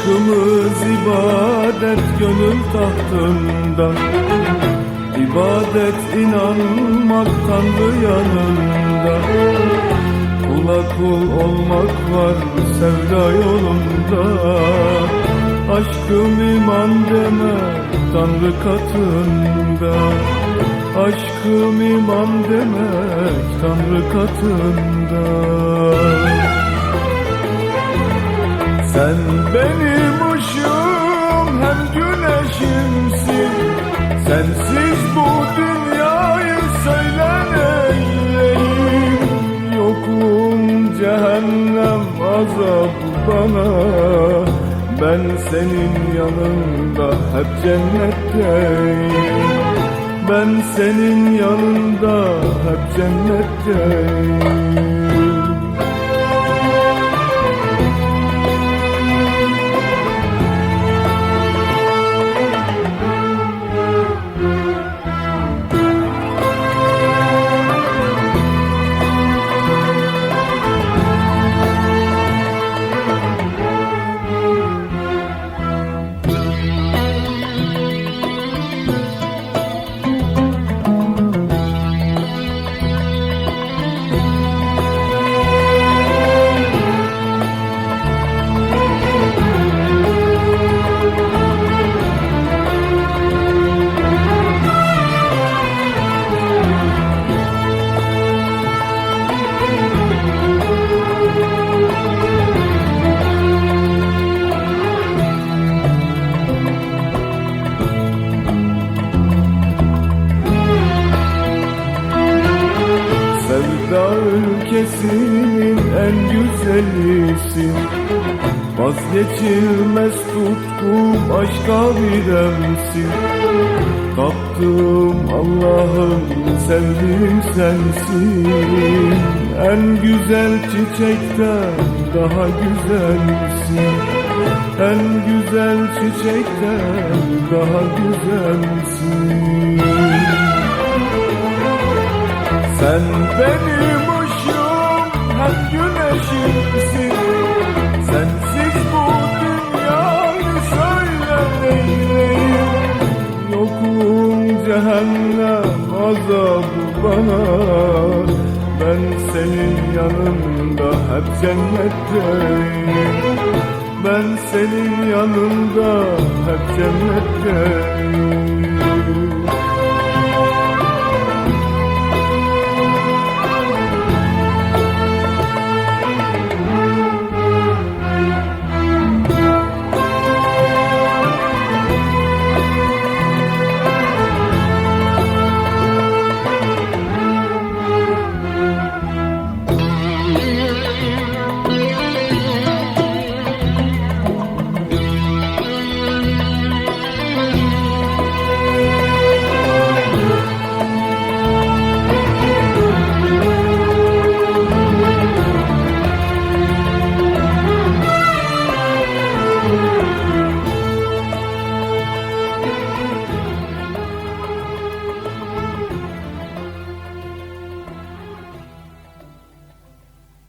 Aşkımız ibadet gönül tahtında. İbadet inanmak Tanrı yanında. Kula kul olmak var sevda yolunda. Aşkım iman demek Tanrı katında. Aşkım iman demek Tanrı katında sen benim ışığım hem güneşimsin. Sensiz bu dünyayı söyleneyim Yokum cehennem azabı bana. Ben senin yanında hep cennetteyim. Ben senin yanında hep cennetteyim ülkesinin en güzelisin Vazgeçilmez tutkum aşka biremsin Kaptım Allah'ım sevdiğim sensin. En güzel çiçekten daha güzelsin. En güzel çiçekten daha güzelsin. Sen benim hem güneşimsin Sensiz bu dünyayı söylemeliyim Yokum cehennem azabı bana Ben senin yanında hep cennetteyim Ben senin yanında hep cennetteyim